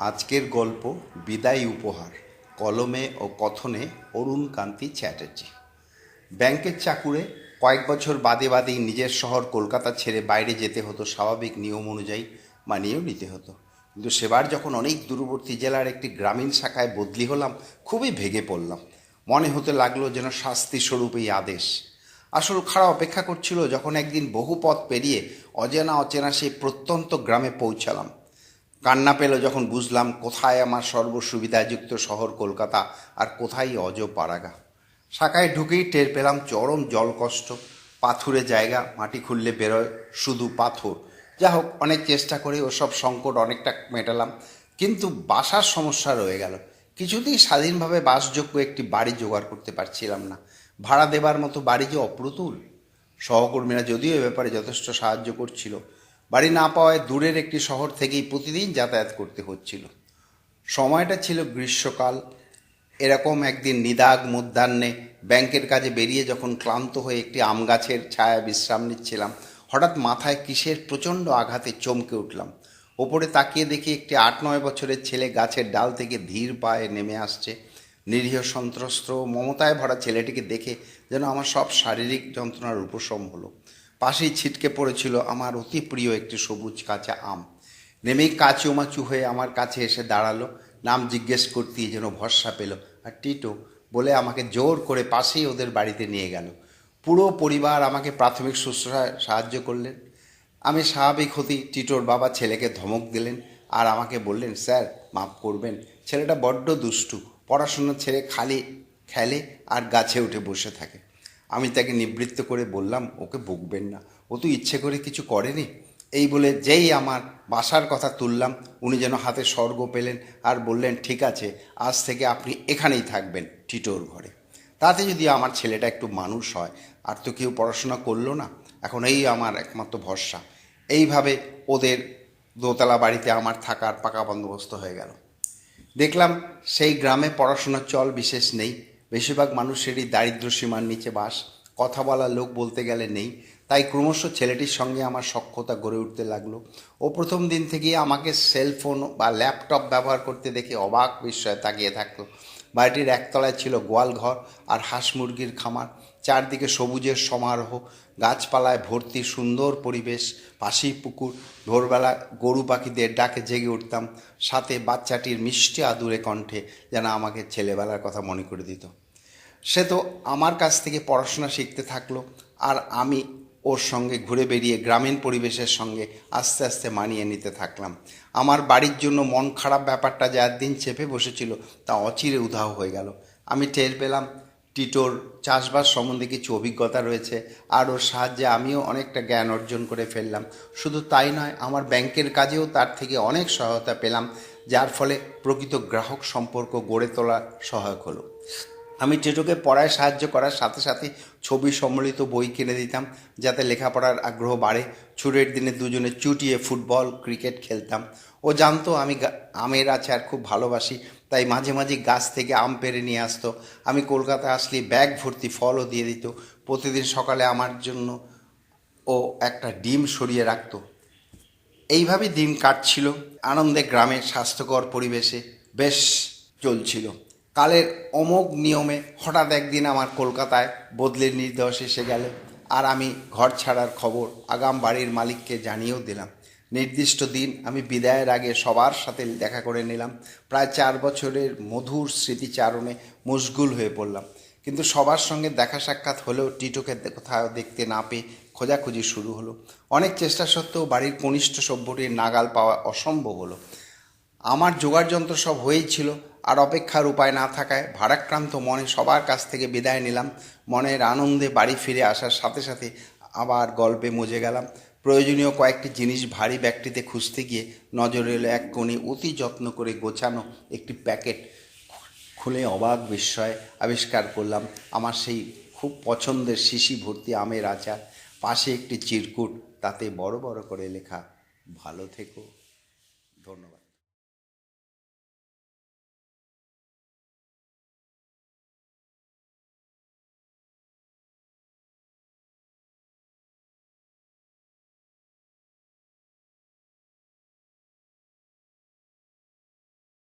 আজকের গল্প বিদায় উপহার, কলমে ও কথনে অরুণ কান্তি চ্যাটার্জি। ব্যাংকের চাকুরে কয়েক বছর বাদে বাদেই নিজের শহর কলকাতা ছেড়ে বাইরে যেতে হতো স্বাভাবিক নিয়ম অনুযায়ী মানিয়েও নিতে হতো। কিন্তু সেবার যখন অনেক দূরবর্তী জেলার একটি গ্রামীণ শাখায় বদলি হলাম, খুবই ভেগে পড়লাম। মনে হতে লাগল যেন শাস্তি স্বরূপ এই আদেশ। আসল খাড়া অপেক্ষা করছিল যখন একদিন বহু পথ পেরিয়ে অজেনা অচেনা সেই প্রত্যন্ত গ্রামে পৌঁছালাম। কান্না পেল যখন বুঝলাম কোথায় আমার সর্বসুবিধাযুক্ত শহর কলকাতা আর কোথায় অজ পাড়াগা শাখায় ঢুকেই টের পেলাম চরম জলকষ্ট, পাথুরে জায়গা, মাটি খুললে বেরোয় শুধু পাথর। যা হোক, অনেক চেষ্টা করে ওসব সংকট অনেকটা মেটালাম, কিন্তু বাসার সমস্যা রয়ে গেল। কিছুতেই স্বাধীনভাবে বাসযোগ্য একটি বাড়ি জোগাড় করতে পারছিলাম না। ভাড়া দেবার মতো বাড়ি যে অপ্রতুল। সহকর্মীরা যদিও এ ব্যাপারে যথেষ্ট সাহায্য করছিল বাড়ি না পাওয়ায় দূরের একটি শহর থেকেই প্রতিদিন যাতায়াত করতে হচ্ছিল। সময়টা ছিল গ্রীষ্মকাল। এরকম একদিন নিদাগ মধ্যাহ্নে ব্যাংকের কাজে বেরিয়ে যখন ক্লান্ত হয়ে একটি আম গাছের ছায়া বিশ্রাম নিচ্ছিলাম, হঠাৎ মাথায় কিসের প্রচণ্ড আঘাতে চমকে উঠলাম। ওপরে তাকিয়ে দেখি একটি আট নয় বছরের ছেলে গাছের ডাল থেকে ধীর পায়ে নেমে আসছে। নিরীহ সন্ত্রস্ত মমতায় ভরা ছেলেটিকে দেখে যেন আমার সব শারীরিক যন্ত্রণার উপশম হলো। পাশেই ছিটকে পড়েছিল আমার অতি প্রিয় একটি সবুজ কাঁচা আম। নেমেই কাচুমাচু হয়ে আমার কাছে এসে দাঁড়াল। নাম জিজ্ঞেস করতেই যেন ভরসা পেল। আর টিটো, বলে আমাকে জোর করে পাশেই ওদের বাড়িতে নিয়ে গেল। পুরো পরিবার আমাকে প্রাথমিক শুশ্রূষায় সাহায্য করলেন। আমি স্বাভাবিক হতেই টিটোর বাবা ছেলেকে ধমক দিলেন আর আমাকে বললেন, স্যার, মাফ করবেন। ছেলেটা বড্ড দুষ্টু। পড়াশোনা ছেড়ে খালি খেলে আর গাছে উঠে বসে থাকে। আমি তাকে নিবৃত্ত করে বললাম, ওকে বকবেন না। ও তো ইচ্ছে করে কিছু করেনি। এই বলে যেই আমার বাসার কথা তুললাম, উনি যেন হাতে স্বর্গ পেলেন আর বললেন, ঠিক আছে, আজ থেকে আপনি এখানেই থাকবেন টিটোর ঘরে। তাতে যদি আমার ছেলেটা একটু মানুষ হয়, আর তো কেউ পড়াশোনা করল না, এখন এই আমার একমাত্র ভরসা। এইভাবে ওদের দোতলা বাড়িতে আমার থাকার পাকা বন্দোবস্ত হয়ে গেল। দেখলাম সেই গ্রামে পড়াশোনার চল বিশেষ নেই। বেশিরভাগ মানুষেরই দারিদ্র সীমার নিচে বাস। কথা বলার লোক বলতে গেলে নেই। তাই ক্রমশ ছেলেটির সঙ্গে আমার সক্ষতা গড়ে উঠতে লাগল। ও প্রথম দিন থেকেই আমাকে সেলফোন বা ল্যাপটপ ব্যবহার করতে দেখে অবাক বিস্ময়ে তাকিয়ে থাকতো বাড়িটির একতলায় ছিল গোয়াল ঘর আর হাঁস মুরগির খামার। চারদিকে সবুজের সমারোহ, গাছপালায় ভর্তি সুন্দর পরিবেশ পাশেই পুকুর, ভোরবেলা গরু পাখিদের ডাকে জেগে উঠতাম, সাথে বাচ্চাটির মিষ্টি আদুরে কণ্ঠে যেন আমাকে ছেলেবেলার কথা মনে করে দিত। সে তো আমার কাছ থেকে পড়াশোনা শিখতে থাকল, আর আমি ওর সঙ্গে ঘুরে বেরিয়ে গ্রামীণ পরিবেশের সঙ্গে আস্তে আস্তে মানিয়ে নিতে থাকলাম। আমার বাড়ির জন্য মন খারাপ ব্যাপারটা যে একদিন চেপে বসেছিল, তা অচিরে উধাও হয়ে গেল। আমি টের পেলাম টিটোর চাষবাস সম্বন্ধে কিছু অভিজ্ঞতা রয়েছে আর ওর সাহায্যে আমিও অনেকটা জ্ঞান অর্জন করে ফেললাম। শুধু তাই নয়, আমার ব্যাংকের কাজেও তার থেকে অনেক সহায়তা পেলাম, যার ফলে প্রকৃত গ্রাহক সম্পর্ক গড়ে তোলা সহায়ক হলো। আমি টিটোকে পড়ায় সাহায্য করার সাথে সাথে ছবি সম্বলিত বই কিনে দিতাম, যাতে লেখাপড়ার আগ্রহ বাড়ে। ছুটির দিনে দুজনে চুটিয়ে ফুটবল, ক্রিকেট খেলতাম। ও জানতো আমি আমের আচার খুব ভালোবাসি তাই মাঝে মাঝে গাছ থেকে আম পেড়ে নিয়ে আসতো। আমি কলকাতা আসলে ব্যাগ ভর্তি ফলও দিয়ে দিত। প্রতিদিন সকালে আমার জন্য ও একটা ডিম সরিয়ে রাখত। এইভাবে দিন কাটছিল। আনন্দে গ্রামের স্বাস্থ্যকর পরিবেশে বেশ চলছিল। কালের অমোঘ নিয়মে হঠাৎ একদিন আমার কলকাতায় বদলির নির্দেশ এসে গেল। আর আমি ঘর ছাড়ার খবর আগাম বাড়ির মালিককে জানিয়েও দিলাম। নির্দিষ্ট দিন আমি বিদায়ের আগে সবার সাথে দেখা করে নিলাম। প্রায় চার বছরের মধুর স্মৃতিচারণে মশগুল হয়ে পড়লাম। কিন্তু সবার সঙ্গে দেখা সাক্ষাৎ হলেও টিটোকে কোথাও দেখতে না পেয়ে খোঁজাখুঁজি শুরু হলো। অনেক চেষ্টা সত্ত্বেও বাড়ির কনিষ্ঠ সভ্যটির নাগাল পাওয়া অসম্ভব হলো। আমার জোগাড় যন্ত্র সব হয়েই ছিল, আর অপেক্ষার উপায় না থাকায় ভারাক্রান্ত মনে সবার কাছ থেকে বিদায় নিলাম। মনের আনন্দে বাড়ি ফিরে আসার সাথে সাথে আবার গল্পে মজে গেলাম। প্রয়োজনীয় কয়েকটি জিনিস ভারী ব্যাগটিতে খুঁজতে গিয়ে নজর এলো এক কোণে অতি যত্ন করে গোছানো একটি প্যাকেট। খুলে অবাক বিস্ময় আবিষ্কার করলাম, আমার সেই খুব পছন্দের শিশি ভর্তি আমের আচার। পাশে একটি চিরকুট, তাতে বড় বড় করে লেখা, ভালো থেকো। ধন্যবাদ।